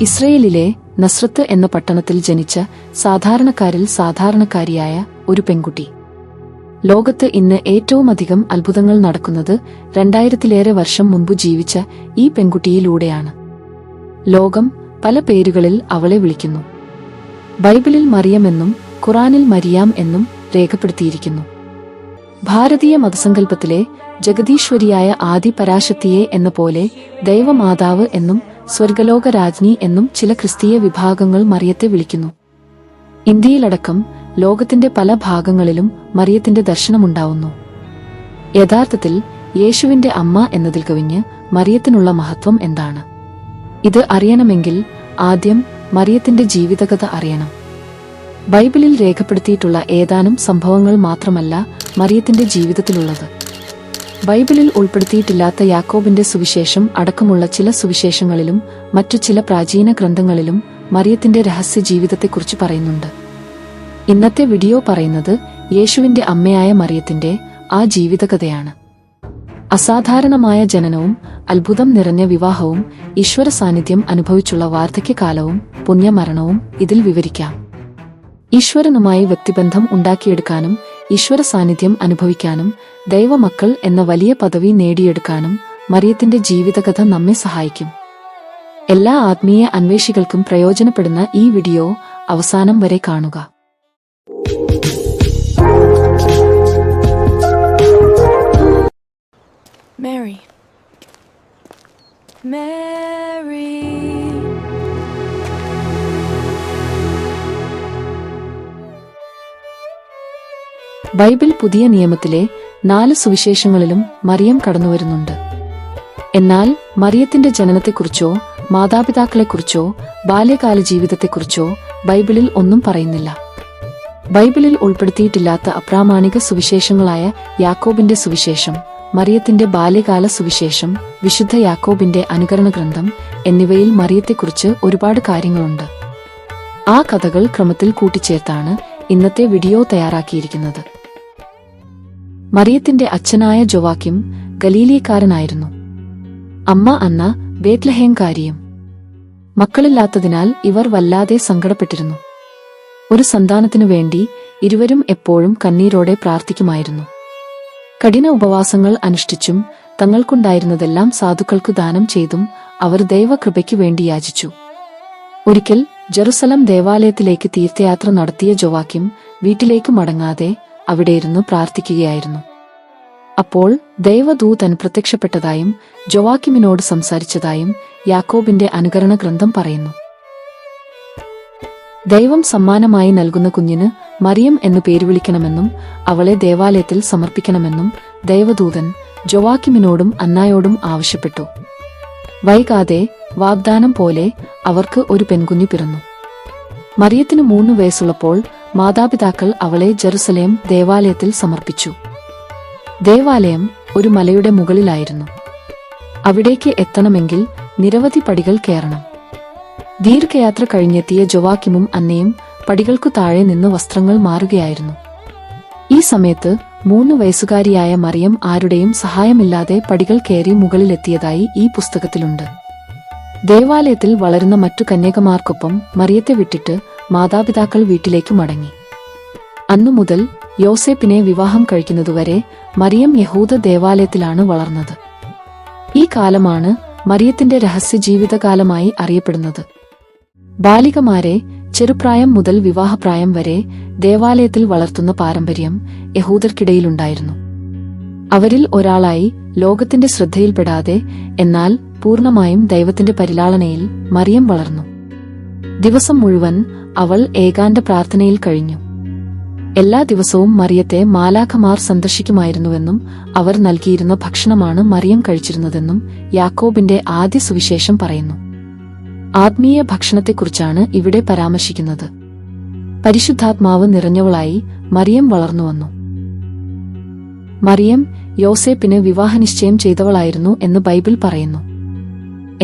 ഇസ്രയേലിലെ നസ്രത്ത് എന്ന പട്ടണത്തിൽ ജനിച്ച സാധാരണക്കാരിൽ സാധാരണക്കാരിയായ ഒരു പെൺകുട്ടി. ലോകത്ത് ഇന്ന് ഏറ്റവുമധികം അത്ഭുതങ്ങൾ നടക്കുന്നത് രണ്ടായിരത്തിലേറെ വർഷം മുമ്പ് ജീവിച്ച ഈ പെൺകുട്ടിയിലൂടെയാണ്. ലോകം പല പേരുകളിൽ അവളെ വിളിക്കുന്നു. ബൈബിളിൽ മറിയമെന്നും ഖുറാനിൽ മരിയാം എന്നും രേഖപ്പെടുത്തിയിരിക്കുന്നു. ഭാരതീയ മതസങ്കല്പത്തിലെ ജഗദീശ്വരിയായ ആദി പരാശക്തിയെ എന്ന പോലെ ദൈവമാതാവ് എന്നും സ്വർഗലോക രാജ്ഞി എന്നും ചില ക്രിസ്തീയ വിഭാഗങ്ങൾ മറിയത്തെ വിളിക്കുന്നു. ഇന്ത്യയിലടക്കം ലോകത്തിന്റെ പല ഭാഗങ്ങളിലും മറിയത്തിന്റെ ദർശനമുണ്ടാവുന്നു. യഥാർത്ഥത്തിൽ യേശുവിന്റെ അമ്മ എന്നതിൽ കവിഞ്ഞ് മറിയത്തിനുള്ള മഹത്വം എന്താണ്? ഇത് അറിയണമെങ്കിൽ ആദ്യം മറിയത്തിന്റെ ജീവിതകഥ അറിയണം. ബൈബിളിൽ രേഖപ്പെടുത്തിയിട്ടുള്ള ഏതാനും സംഭവങ്ങൾ മാത്രമല്ല മറിയത്തിന്റെ ജീവിതത്തിലുള്ളത്. ബൈബിളിൽ ഉൾപ്പെടുത്തിയിട്ടില്ലാത്ത യാക്കോബിന്റെ സുവിശേഷം അടക്കമുള്ള ചില സുവിശേഷങ്ങളിലും മറ്റു ചില പ്രാചീന ഗ്രന്ഥങ്ങളിലും മറിയത്തിന്റെ രഹസ്യ ജീവിതത്തെക്കുറിച്ച് പറയുന്നുണ്ട്. ഇന്നത്തെ വീഡിയോ പറയുന്നത് യേശുവിന്റെ അമ്മയായ മറിയത്തിന്റെ ആ ജീവിതകഥയാണ്. അസാധാരണമായ ജനനവും അത്ഭുതം നിറഞ്ഞ വിവാഹവും ഈശ്വര സാന്നിധ്യം അനുഭവിച്ചുള്ള വാർദ്ധക്യകാലവും പുണ്യമരണവും ഇതിൽ വിവരിക്കാം. ഈശ്വരനുമായി വ്യക്തിബന്ധം ഉണ്ടാക്കിയെടുക്കാനും ഈശ്വര സാന്നിധ്യം അനുഭവിക്കാനും ദൈവമക്കൾ എന്ന വലിയ പദവി നേടിയെടുക്കാനും മറിയത്തിന്റെ ജീവിതകഥ നമ്മെ സഹായിക്കും എല്ലാ ആത്മീയ അന്വേഷികൾക്കും പ്രയോജനപ്പെടുന്ന ഈ വീഡിയോ അവസാനം വരെ കാണുക Mary. Mary. ബൈബിൾ പുതിയ നിയമത്തിലെ നാല് സുവിശേഷങ്ങളിലും മറിയം കടന്നുവരുന്നുണ്ട് എന്നാൽ മറിയത്തിന്റെ ജനനത്തെക്കുറിച്ചോ മാതാപിതാക്കളെക്കുറിച്ചോ ബാല്യകാല ജീവിതത്തെക്കുറിച്ചോ ബൈബിളിൽ ഒന്നും പറയുന്നില്ല. ബൈബിളിൽ ഉൾപ്പെടുത്തിയിട്ടില്ലാത്ത അപ്രാമാണിക സുവിശേഷങ്ങളായ യാക്കോബിന്റെ സുവിശേഷം മറിയത്തിന്റെ ബാല്യകാല സുവിശേഷം വിശുദ്ധ യാക്കോബിന്റെ അനുകരണ ഗ്രന്ഥം എന്നിവയിൽ മറിയത്തെക്കുറിച്ച് ഒരുപാട് കാര്യങ്ങളുണ്ട്. ആ കഥകൾ ക്രമത്തിൽ കൂട്ടിച്ചേർത്താണ് ഇന്നത്തെ വീഡിയോ തയ്യാറാക്കിയിരിക്കുന്നത്. മറിയത്തിന്റെ അച്ഛനായ ജൊവാക്കിം ഗലീലിയക്കാരനായിരുന്നു. അമ്മ അന്ന ബേത്ലഹേംകാരിയും മക്കളില്ലാത്തതിനാൽ ഇവർ വല്ലാതെ സങ്കടപ്പെട്ടിരുന്നു. ഒരു സന്താനത്തിനു വേണ്ടി ഇരുവരും എപ്പോഴും കണ്ണീരോടെ പ്രാർത്ഥിക്കുമായിരുന്നു. കഠിന ഉപവാസങ്ങൾ അനുഷ്ഠിച്ചും തങ്ങൾക്കുണ്ടായിരുന്നതെല്ലാം സാധുക്കൾക്കു ദാനം ചെയ്തും അവർ ദൈവകൃപയ്ക്കു വേണ്ടി യാചിച്ചു. ഒരിക്കൽ ജെറുസലം ദേവാലയത്തിലേക്ക് തീർത്ഥയാത്ര നടത്തിയ ജോവാക്കിം വീട്ടിലേക്ക് മടങ്ങാതെ അവിടെയിരുന്ന് പ്രാർത്ഥിക്കുകയായിരുന്നു. അപ്പോൾ ദൈവദൂതൻ പ്രത്യക്ഷപ്പെട്ടതായും ജോവാക്കിമിനോട് സംസാരിച്ചതായും യാക്കോബിന്റെ അനുകരണ ഗ്രന്ഥം പറയുന്നു. ദൈവം സമ്മാനമായി നൽകുന്ന കുഞ്ഞിന് മറിയം എന്നു പേര് വിളിക്കണമെന്നും അവളെ ദേവാലയത്തിൽ സമർപ്പിക്കണമെന്നും ദൈവദൂതൻ ജോവാക്കിമിനോടും അന്നായോടും ആവശ്യപ്പെട്ടു. വൈകാതെ വാഗ്ദാനം പോലെ അവർക്ക് ഒരു പെൺകുഞ്ഞു പിറന്നു. മറിയത്തിന് മൂന്ന് വയസ്സുള്ളപ്പോൾ മാതാപിതാക്കൾ അവളെ ജെറുസലേം ദേവാലയത്തിൽ സമർപ്പിച്ചു. ദേവാലയം ഒരു മലയുടെ മുകളിലായിരുന്നു. അവിടേക്ക് എത്തണമെങ്കിൽ നിരവധി പടികൾ കയറണം. ദീർഘയാത്ര കഴിഞ്ഞെത്തിയ ജൊവാക്കിമും അന്നയും പടികൾക്കു താഴെ നിന്ന് വസ്ത്രങ്ങൾ മാറുകയായിരുന്നു. ഈ സമയത്ത് മൂന്ന് വയസ്സുകാരിയായ മറിയം ആരുടെയും സഹായമില്ലാതെ പടികൾ കയറി മുകളിലെത്തിയതായി ഈ പുസ്തകത്തിലുണ്ട്. ദേവാലയത്തിൽ വളരുന്ന മറ്റു കന്യകമാർക്കൊപ്പം മറിയത്തെ വിട്ടിട്ട് മാതാപിതാക്കൾ വീട്ടിലേക്ക് മടങ്ങി. അന്നു മുതൽ യോസേപ്പിനെ വിവാഹം കഴിക്കുന്നതുവരെ മറിയം യഹൂദ ദേവാലയത്തിലാണ് വളർന്നത്. ഈ കാലമാണ് മറിയത്തിന്റെ രഹസ്യ ജീവിതകാലമായി അറിയപ്പെടുന്നത്. ബാലികമാരെ ചെറുപ്രായം മുതൽ വിവാഹപ്രായം വരെ ദേവാലയത്തിൽ വളർത്തുന്ന പാരമ്പര്യം യഹൂദർക്കിടയിലുണ്ടായിരുന്നു. അവരിൽ ഒരാളായി ലോകത്തിന്റെ ശ്രദ്ധയിൽപ്പെടാതെ എന്നാൽ പൂർണമായും ദൈവത്തിന്റെ പരിലാളനയിൽ മറിയം വളർന്നു. ദിവസം മുഴുവൻ അവൾ ഏകാന്ത പ്രാർത്ഥനയിൽ കഴിഞ്ഞു. എല്ലാ ദിവസവും മറിയത്തെ മാലാഖമാർ സന്ദർശിക്കുമായിരുന്നുവെന്നും അവർ നൽകിയിരുന്ന ഭക്ഷണമാണ് മറിയം കഴിച്ചിരുന്നതെന്നും യാക്കോബിന്റെ ആദ്യ സുവിശേഷം പറയുന്നു. ആത്മീയ ഭക്ഷണത്തെക്കുറിച്ചാണ് ഇവിടെ പരാമർശിക്കുന്നത്. പരിശുദ്ധാത്മാവ് നിറഞ്ഞവളായി മറിയം വളർന്നുവന്നു മറിയം യോസേപ്പിന് വിവാഹനിശ്ചയം ചെയ്തവളായിരുന്നു എന്ന് ബൈബിൾ പറയുന്നു.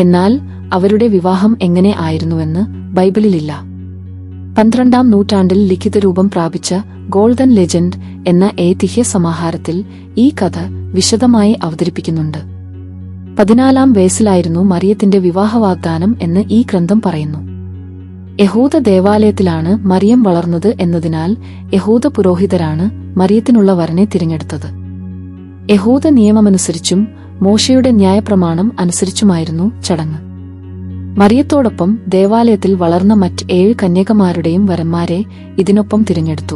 എന്നാൽ അവരുടെ വിവാഹം എങ്ങനെ ആയിരുന്നുവെന്ന് ബൈബിളിലില്ല. പന്ത്രണ്ടാം നൂറ്റാണ്ടിൽ ലിഖിത രൂപം പ്രാപിച്ച ഗോൾഡൻ ലെജൻഡ് എന്ന ഏതിഹ്യ സമാഹാരത്തിൽ ഈ കഥ വിശദമായി അവതരിപ്പിക്കുന്നുണ്ട്. പതിനാലാം വയസ്സിലായിരുന്നു മറിയത്തിന്റെ വിവാഹ വാഗ്ദാനം എന്ന് ഈ ഗ്രന്ഥം പറയുന്നു. യഹൂദ ദേവാലയത്തിലാണ് മറിയം വളർന്നത് എന്നതിനാൽ യഹൂദ പുരോഹിതരാണ് മറിയത്തിനുള്ള വരനെ തിരഞ്ഞെടുത്തത്. യഹൂദ നിയമമനുസരിച്ചും മോശയുടെ ന്യായപ്രമാണം അനുസരിച്ചുമായിരുന്നു ചടങ്ങ്. മറിയത്തോടൊപ്പം ദേവാലയത്തിൽ വളർന്ന മറ്റ് ഏഴ് കന്യകമാരുടെയും വരന്മാരെ ഇതിനൊപ്പം തിരഞ്ഞെടുത്തു.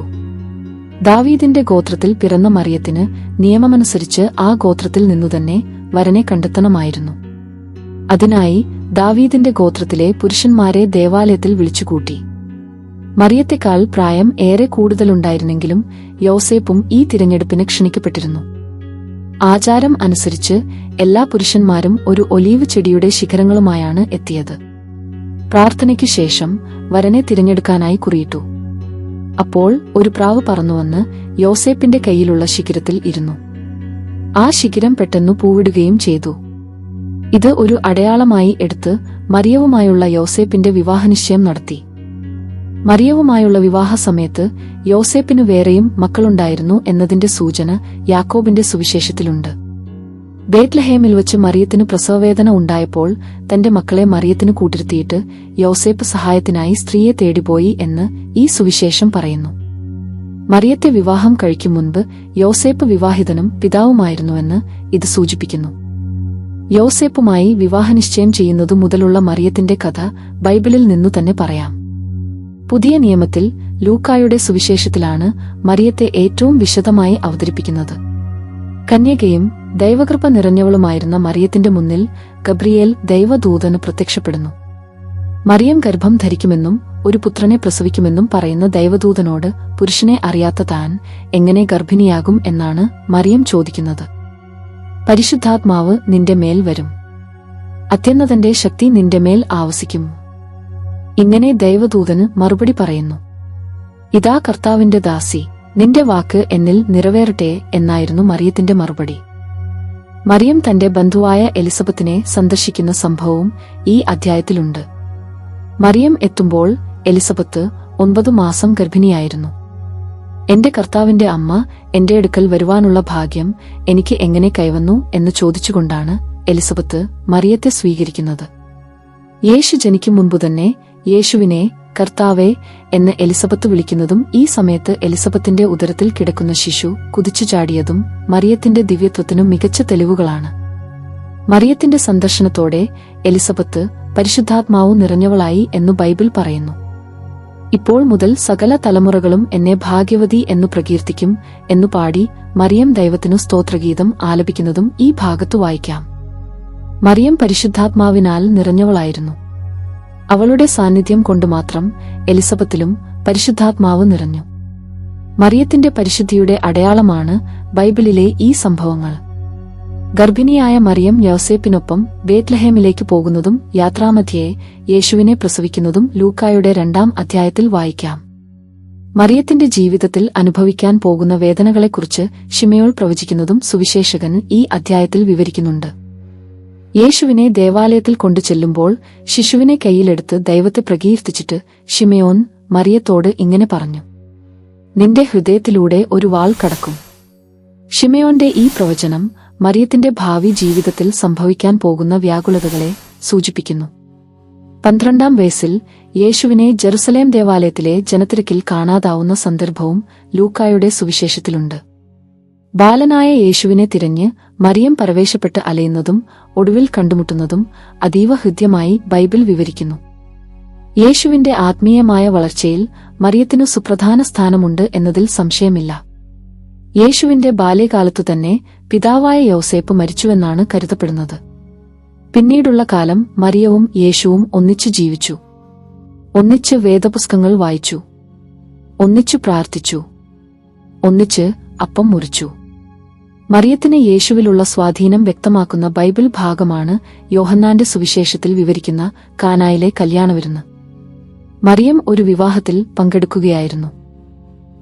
ദാവീദിന്റെ ഗോത്രത്തിൽ പിറന്ന മറിയത്തിന് നിയമമനുസരിച്ച് ആ ഗോത്രത്തിൽ നിന്നുതന്നെ വരനെ കണ്ടെത്തണമായിരുന്നു. അതിനായി ദാവീദിന്റെ ഗോത്രത്തിലെ പുരുഷന്മാരെ ദേവാലയത്തിൽ വിളിച്ചുകൂട്ടി. മറിയത്തെക്കാൾ പ്രായം ഏറെ കൂടുതലുണ്ടായിരുന്നെങ്കിലും യോസേപ്പും ഈ തിരഞ്ഞെടുപ്പിന് ക്ഷണിക്കപ്പെട്ടിരുന്നു. ആചാരം അനുസരിച്ച് എല്ലാ പുരുഷന്മാരും ഒരു ഒലീവ് ചെടിയുടെ ശിഖരങ്ങളുമായാണ് എത്തിയത്. പ്രാർത്ഥനയ്ക്കു ശേഷം വരനെ തിരഞ്ഞെടുക്കാനായി കുറിയിട്ടു. അപ്പോൾ ഒരു പ്രാവ് പറന്നുവന്ന് യോസേപ്പിന്റെ കയ്യിലുള്ള ശിഖരത്തിൽ ഇരുന്നു. ആ ശിഖിരം പെട്ടെന്നു പൂവിടുകയും ചെയ്തു. ഇത് ഒരു അടയാളമായി എടുത്ത് മറിയവുമായുള്ള യോസേപ്പിന്റെ വിവാഹനിശ്ചയം നടത്തി. മറിയവുമായുള്ള വിവാഹ സമയത്ത് യോസേപ്പിനു വേറെയും മക്കളുണ്ടായിരുന്നു എന്നതിന്റെ സൂചന യാക്കോബിന്റെ സുവിശേഷത്തിലുണ്ട്. ബേത്ലഹേമിൽ വച്ച് മറിയത്തിന് പ്രസവവേദന ഉണ്ടായപ്പോൾ തന്റെ മക്കളെ മറിയത്തിന് കൂട്ടിരുത്തിയിട്ട് യോസേപ്പ് സഹായത്തിനായി സ്ത്രീയെ തേടിപ്പോയി എന്ന് ഈ സുവിശേഷം പറയുന്നു. മറിയത്തെ വിവാഹം കഴിക്കും മുൻപ് യോസേപ്പ് വിവാഹിതനും പിതാവുമായിരുന്നുവെന്ന് ഇത് സൂചിപ്പിക്കുന്നു. യോസേപ്പുമായി വിവാഹനിശ്ചയം ചെയ്യുന്നതു മുതലുള്ള മറിയത്തിന്റെ കഥ ബൈബിളിൽ നിന്നു തന്നെ പറയാം. പുതിയ നിയമത്തിൽ ലൂക്കായുടെ സുവിശേഷത്തിലാണ് മറിയത്തെ ഏറ്റവും വിശദമായി അവതരിപ്പിക്കുന്നത്. കന്യകയും ദൈവകൃപ നിറഞ്ഞവളുമായിരുന്ന മറിയത്തിന്റെ മുന്നിൽ ഗബ്രിയേൽ ദൈവദൂതന് പ്രത്യക്ഷപ്പെടുന്നു. മറിയം ഗർഭം ധരിക്കുമെന്നും ഒരു പുത്രനെ പ്രസവിക്കുമെന്നും പറയുന്ന ദൈവദൂതനോട് പുരുഷനെ അറിയാത്ത താൻ എങ്ങനെ ഗർഭിണിയാകും എന്നാണ് മറിയം ചോദിക്കുന്നത്. പരിശുദ്ധാത്മാവ് നിന്റെ മേൽ വരും. അത്യുന്നതന്റെ ശക്തി നിന്റെ മേൽ ആവസിക്കും. ഇങ്ങനെ ദൈവദൂതന് മറുപടി പറയുന്നു. ഇതാ കർത്താവിന്റെ ദാസി നിന്റെ വാക്ക് എന്നിൽ നിറവേറട്ടെ എന്നായിരുന്നു മറിയത്തിന്റെ മറുപടി. മറിയം തന്റെ ബന്ധുവായ എലിസബത്തിനെ സന്ദർശിക്കുന്ന സംഭവവും ഈ അധ്യായത്തിലുണ്ട്. മറിയം എത്തുമ്പോൾ എലിസബത്ത് ഒൻപത് മാസം ഗർഭിണിയായിരുന്നു. എന്റെ കർത്താവിന്റെ അമ്മ എന്റെ അടുക്കൽ വരുവാനുള്ള ഭാഗ്യം എനിക്ക് എങ്ങനെ കൈവന്നു? എന്ന് ചോദിച്ചുകൊണ്ടാണ് എലിസബത്ത് മറിയത്തെ സ്വീകരിക്കുന്നത്. യേശു ജനിക്കും മുൻപ് തന്നെ യേശുവിനെ കർത്താവെ എന്ന് എലിസബത്ത് വിളിക്കുന്നതും ഈ സമയത്ത് എലിസബത്തിന്റെ ഉദരത്തിൽ കിടക്കുന്ന ശിശു കുതിച്ചു ചാടിയതും മറിയത്തിന്റെ ദിവ്യത്വത്തിനും മികച്ച തെളിവുകളാണ്. മറിയത്തിന്റെ സന്ദർശനത്തോടെ എലിസബത്ത് പരിശുദ്ധാത്മാവ് നിറഞ്ഞവളായി എന്നു ബൈബിൾ പറയുന്നു. ഇപ്പോൾ മുതൽ സകല തലമുറകളും എന്നെ ഭാഗ്യവതി എന്നു പ്രകീർത്തിക്കും എന്നു പാടി മറിയം ദൈവത്തിനു സ്തോത്രഗീതം ആലപിക്കുന്നതും ഈ ഭാഗത്തു വായിക്കാം. മറിയം പരിശുദ്ധാത്മാവിനാൽ നിറഞ്ഞവളായിരുന്നു. അവളുടെ സാന്നിധ്യം കൊണ്ട് മാത്രം എലിസബത്തിലും പരിശുദ്ധാത്മാവ് നിറഞ്ഞു. മറിയത്തിന്റെ പരിശുദ്ധിയുടെ അടയാളമാണ് ബൈബിളിലെ ഈ സംഭവങ്ങൾ. ഗർഭിണിയായ മറിയം യോസേപ്പിനൊപ്പം ബേത്ലഹേമിലേക്ക് പോകുന്നതും യാത്രാമധ്യേ യേശുവിനെ പ്രസവിക്കുന്നതും ലൂക്കായുടെ രണ്ടാം അധ്യായത്തിൽ വായിക്കാം. മറിയത്തിന്റെ ജീവിതത്തിൽ അനുഭവിക്കാൻ പോകുന്ന വേദനകളെക്കുറിച്ച് ഷിമയോൾ പ്രവചിക്കുന്നതും സുവിശേഷകൻ ഈ അധ്യായത്തിൽ വിവരിക്കുന്നുണ്ട്. യേശുവിനെ ദേവാലയത്തിൽ കൊണ്ടു ചെല്ലുമ്പോൾ ശിശുവിനെ കൈയിലെടുത്ത് ദൈവത്തെ പ്രകീർത്തിച്ചിട്ട് ഷിമയോൻ മറിയത്തോട് ഇങ്ങനെ പറഞ്ഞു നിന്റെ ഹൃദയത്തിലൂടെ ഒരു വാൾ കടക്കും. ഷിമയോന്റെ ഈ പ്രവചനം മറിയത്തിന്റെ ഭാവി ജീവിതത്തിൽ സംഭവിക്കാൻ പോകുന്ന വ്യാകുലതകളെ സൂചിപ്പിക്കുന്നു. പന്ത്രണ്ടാം വയസ്സിൽ യേശുവിനെ ജെറുസലേം ദേവാലയത്തിലെ ജനത്തിരക്കിൽ കാണാതാവുന്ന സന്ദർഭവും ലൂക്കായുടെ സുവിശേഷത്തിലുണ്ട്. ബാലനായ യേശുവിനെ തിരഞ്ഞ് മറിയം പരവേശപ്പെട്ട് അലയുന്നതും ഒടുവിൽ കണ്ടുമുട്ടുന്നതും അതീവ ഹൃദ്യമായി ബൈബിൾ വിവരിക്കുന്നു. യേശുവിന്റെ ആത്മീയമായ വളർച്ചയിൽ മറിയത്തിനു സുപ്രധാന സ്ഥാനമുണ്ട് എന്നതിൽ സംശയമില്ല. യേശുവിന്റെ ബാല്യകാലത്തു തന്നെ പിതാവായ യോസേപ്പ് മരിച്ചുവെന്നാണ് കരുതപ്പെടുന്നത്. പിന്നീടുള്ള കാലം മറിയവും യേശുവും ഒന്നിച്ചു ജീവിച്ചു. ഒന്നിച്ച് വേദപുസ്തകങ്ങൾ വായിച്ചു. ഒന്നിച്ചു പ്രാർത്ഥിച്ചു. ഒന്നിച്ച് അപ്പം മുറിച്ചു. മറിയത്തിന് യേശുവിലുള്ള സ്വാധീനം വ്യക്തമാക്കുന്ന ബൈബിൾ ഭാഗമാണ് യോഹന്നാന്റെ സുവിശേഷത്തിൽ വിവരിക്കുന്ന കാനായിലെ കല്യാണവിരുന്ന്. മറിയം ഒരു വിവാഹത്തിൽ പങ്കെടുക്കുകയായിരുന്നു.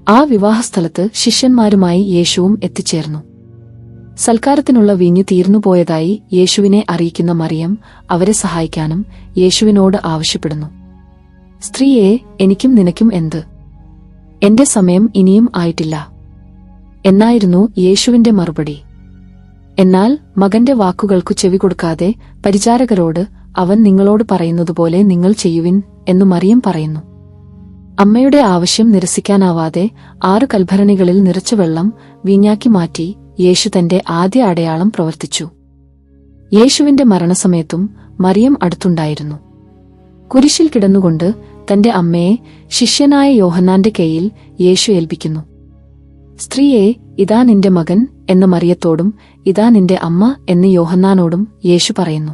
ആ വിവാഹസ്ഥലത്ത് ശിഷ്യന്മാരുമായി യേശുവും എത്തിച്ചേർന്നു. സൽക്കാരത്തിനുള്ള വീഞ്ഞു തീർന്നുപോയതായി യേശുവിനെ അറിയിക്കുന്ന മറിയം അവരെ സഹായിക്കാനും യേശുവിനോട് ആവശ്യപ്പെടുന്നു. സ്ത്രീയെ എനിക്കും നിനക്കും എന്ത്? എന്റെ സമയം ഇനിയും ആയിട്ടില്ല. എന്നായിരുന്നു യേശുവിന്റെ മറുപടി. എന്നാൽ മകന്റെ വാക്കുകൾക്കു ചെവി കൊടുക്കാതെ പരിചാരകരോട് അവൻ നിങ്ങളോട് പറയുന്നതുപോലെ നിങ്ങൾ ചെയ്യുവിൻ എന്നു മറിയം പറയുന്നു. അമ്മയുടെ ആവശ്യം നിരസിക്കാനാവാതെ ആറു കൽഭരണികളിൽ നിറച്ച വെള്ളം വീഞ്ഞാക്കി മാറ്റി യേശു തന്റെ ആദ്യ അടയാളം പ്രവർത്തിച്ചു. യേശുവിന്റെ മരണസമയത്തും മറിയം അടുത്തുണ്ടായിരുന്നു. കുരിശിൽ കിടന്നുകൊണ്ട് തന്റെ അമ്മയെ ശിഷ്യനായ യോഹന്നാന്റെ കൈയിൽ യേശു ഏൽപ്പിക്കുന്നു. സ്ത്രീയെ ഇതാ നിന്റെ മകൻ എന്ന മറിയത്തോടും ഇതാ നിന്റെ അമ്മ എന്ന് യോഹന്നാനോടും യേശു പറയുന്നു.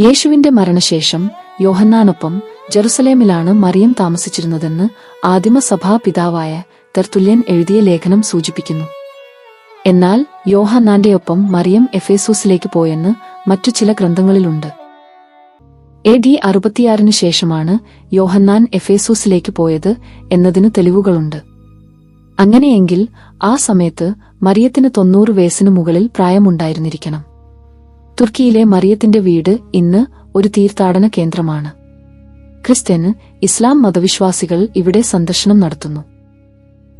യേശുവിന്റെ മരണശേഷം യോഹന്നാനൊപ്പം ജെറുസലേമിലാണ് മറിയം താമസിച്ചിരുന്നതെന്ന് ആദിമസഭാ പിതാവായ തെർത്തുല്യൻ എഴുതിയ ലേഖനം സൂചിപ്പിക്കുന്നു. എന്നാൽ യോഹന്നാന്റെ ഒപ്പം മറിയം എഫേസൂസിലേക്ക് പോയെന്ന് മറ്റു ചില ഗ്രന്ഥങ്ങളിലുണ്ട്. എ ഡി അറുപത്തിയാറിന് ശേഷമാണ് യോഹന്നാൻ എഫേസൂസിലേക്ക് പോയത് എന്നതിന് തെളിവുകളുണ്ട്. അങ്ങനെയെങ്കിൽ ആ സമയത്ത് മറിയത്തിന് തൊണ്ണൂറ് വയസ്സിനു മുകളിൽ പ്രായമുണ്ടായിരുന്നിരിക്കണം. തുർക്കിയിലെ മറിയത്തിന്റെ വീട് ഇന്ന് ഒരു തീർത്ഥാടന കേന്ദ്രമാണ്. ക്രിസ്ത്യന് ഇസ്ലാം മതവിശ്വാസികൾ ഇവിടെ സന്ദർശനം നടത്തുന്നു.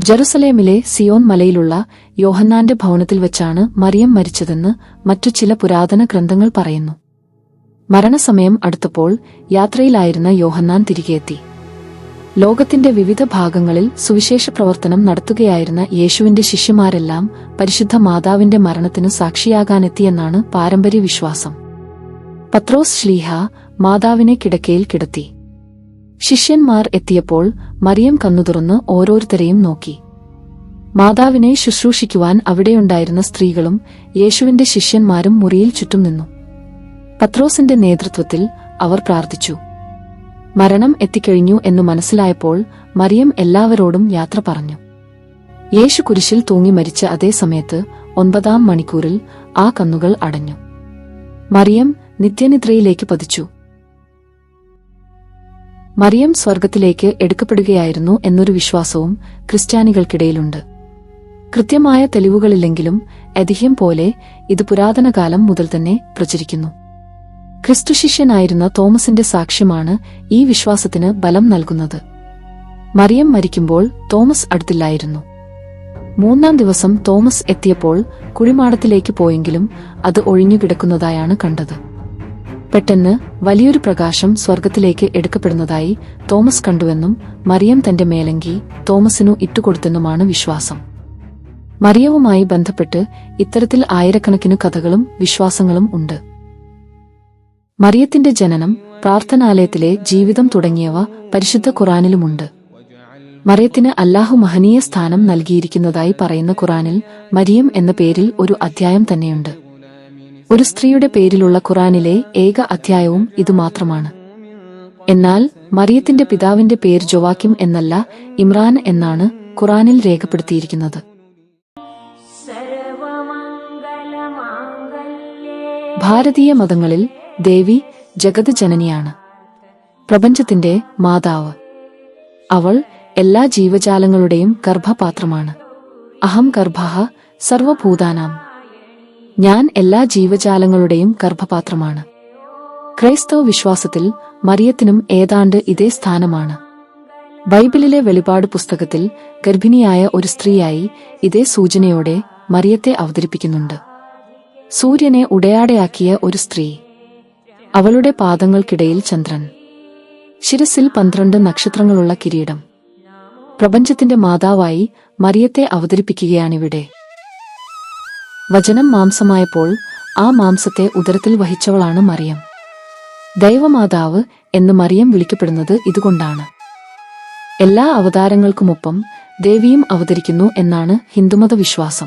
ജെറുസലേമിലെ സിയോൻ മലയിലുള്ള യോഹന്നാന്റെ ഭവനത്തിൽ വെച്ചാണ് മറിയം മരിച്ചതെന്ന് മറ്റു ചില പുരാതന ഗ്രന്ഥങ്ങൾ പറയുന്നു. മരണസമയം അടുത്തപ്പോൾ യാത്രയിലായിരുന്ന യോഹന്നാൻ തിരികെയെത്തി. ലോകത്തിന്റെ വിവിധ ഭാഗങ്ങളിൽ സുവിശേഷ പ്രവർത്തനം നടത്തുകയായിരുന്ന യേശുവിന്റെ ശിഷ്യമാരെല്ലാം പരിശുദ്ധ മാതാവിന്റെ മരണത്തിന് സാക്ഷിയാകാനെത്തിയെന്നാണ് പാരമ്പര്യ വിശ്വാസം. പത്രോസ് ശ്ലീഹ മാതാവിനെ കിടക്കയിൽ കിടത്തി. ശിഷ്യന്മാർ എത്തിയപ്പോൾ മറിയം കന്നുതുറന്ന് ഓരോരുത്തരെയും നോക്കി. മാതാവിനെ ശുശ്രൂഷിക്കുവാൻ അവിടെയുണ്ടായിരുന്ന സ്ത്രീകളും യേശുവിന്റെ ശിഷ്യന്മാരും മുറിയിൽ ചുറ്റും നിന്നു. പത്രോസിന്റെ നേതൃത്വത്തിൽ അവർ പ്രാർത്ഥിച്ചു. മരണം എത്തിക്കഴിഞ്ഞു എന്നു മനസ്സിലായപ്പോൾ മറിയം എല്ലാവരോടും യാത്ര പറഞ്ഞു. യേശു കുരിശിൽ തൂങ്ങി മരിച്ച അതേ സമയത്ത് ഒൻപതാം മണിക്കൂറിൽ ആ കന്നുകൾ അടഞ്ഞു. മറിയം നിത്യനിദ്രയിലേക്ക് പതിച്ചു. മറിയം സ്വർഗത്തിലേക്ക് എടുക്കപ്പെടുകയായിരുന്നു എന്നൊരു വിശ്വാസവും ക്രിസ്ത്യാനികൾക്കിടയിലുണ്ട്. കൃത്യമായ തെളിവുകളില്ലെങ്കിലും എതിഹ്യം പോലെ ഇത് പുരാതനകാലം മുതൽ തന്നെ പ്രചരിക്കുന്നു. ക്രിസ്തുശിഷ്യനായിരുന്ന തോമസിന്റെ സാക്ഷ്യമാണ് ഈ വിശ്വാസത്തിന് ബലം നൽകുന്നത്. മറിയം മരിക്കുമ്പോൾ തോമസ് അടുത്തില്ലായിരുന്നു. മൂന്നാം ദിവസം തോമസ് എത്തിയപ്പോൾ കുഴിമാടത്തിലേക്ക് പോയെങ്കിലും അത് ഒഴിഞ്ഞുകിടക്കുന്നതായാണ് കണ്ടത്. പെട്ടെന്ന് വലിയൊരു പ്രകാശം സ്വർഗത്തിലേക്ക് എടുക്കപ്പെടുന്നതായി തോമസ് കണ്ടുവെന്നും മറിയം തന്റെ മേലങ്കി തോമസിനു ഇട്ടുകൊടുത്തെന്നുമാണ് വിശ്വാസം. മറിയവുമായി ബന്ധപ്പെട്ട് ഇത്തരത്തിൽ ആയിരക്കണക്കിനു കഥകളും വിശ്വാസങ്ങളും ഉണ്ട്. മറിയത്തിന്റെ ജനനം പ്രാർത്ഥനാലയത്തിലെ ജീവിതം തുടങ്ങിയവ പരിശുദ്ധ ഖുറാനിലുമുണ്ട്. മറിയത്തിന് അല്ലാഹു മഹനീയ സ്ഥാനം നൽകിയിരിക്കുന്നതായി പറയുന്ന ഖുറാനിൽ മരിയം എന്ന പേരിൽ ഒരു അധ്യായം തന്നെയുണ്ട്. ഒരു സ്ത്രീയുടെ പേരിലുള്ള ഖുറാനിലെ ഏക അധ്യായവും ഇതുമാത്രമാണ്. എന്നാൽ മറിയത്തിന്റെ പിതാവിന്റെ പേര് ജൊവാക്കിം എന്നല്ല ഇമ്രാൻ എന്നാണ് ഖുറാനിൽ രേഖപ്പെടുത്തിയിരിക്കുന്നത്. ഭാരതീയ മതങ്ങളിൽ ദേവി ജഗത് ജനനിയാണ് പ്രപഞ്ചത്തിന്റെ മാതാവ്. അവൾ എല്ലാ ജീവജാലങ്ങളുടെയും ഗർഭപാത്രമാണ്. അഹം ഗർഭ സർവഭൂതാനാം. ഞാൻ എല്ലാ ജീവജാലങ്ങളുടെയും ഗർഭപാത്രമാണ്. ക്രൈസ്തവ വിശ്വാസത്തിൽ മറിയത്തിനും ഏതാണ്ട് ഇതേ സ്ഥാനമാണ്. ബൈബിളിലെ വെളിപാട് പുസ്തകത്തിൽ ഗർഭിണിയായ ഒരു സ്ത്രീയായി ഇതേ സൂചനയോടെ മറിയത്തെ അവതരിപ്പിക്കുന്നുണ്ട്. സൂര്യനെ ഉടയാടയാക്കിയ ഒരു സ്ത്രീ. അവളുടെ പാദങ്ങൾക്കിടയിൽ ചന്ദ്രൻ. ശിരസിൽ പന്ത്രണ്ട് നക്ഷത്രങ്ങളുള്ള കിരീടം. പ്രപഞ്ചത്തിന്റെ മാതാവായി മറിയത്തെ അവതരിപ്പിക്കുകയാണിവിടെ. വചനം മാംസമായപ്പോൾ ആ മാംസത്തെ ഉദരത്തിൽ വഹിച്ചവളാണ് മറിയം. ദൈവമാതാവ് എന്ന് മറിയം വിളിക്കപ്പെടുന്നത് ഇതുകൊണ്ടാണ്. എല്ലാ അവതാരങ്ങൾക്കുമൊപ്പം ദേവിയും അവതരിക്കുന്നു എന്നാണ് ഹിന്ദുമത വിശ്വാസം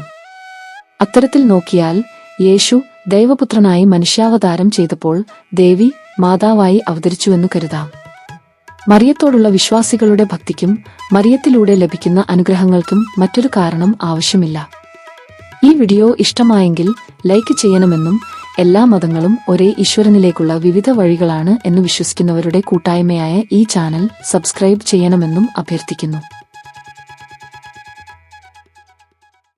അത്തരത്തിൽ നോക്കിയാൽ യേശു ദൈവപുത്രനായി മനുഷ്യാവതാരം ചെയ്തപ്പോൾ ദേവി മാതാവായി അവതരിച്ചുവെന്നു കരുതാം. മറിയത്തോടുള്ള വിശ്വാസികളുടെ ഭക്തിക്കും മറിയത്തിലൂടെ ലഭിക്കുന്ന അനുഗ്രഹങ്ങൾക്കും മറ്റൊരു കാരണം ആവശ്യമില്ല. ഈ വീഡിയോ ഇഷ്ടമായെങ്കിൽ ലൈക്ക് ചെയ്യണമെന്നും എല്ലാ മതങ്ങളും ഒരേ ഈശ്വരനിലേക്കുള്ള വിവിധ വഴികളാണ് എന്ന് വിശ്വസിക്കുന്നവരുടെ കൂട്ടായ്മയായ ഈ ചാനൽ സബ്സ്ക്രൈബ് ചെയ്യണമെന്നും അഭ്യർത്ഥിക്കുന്നു.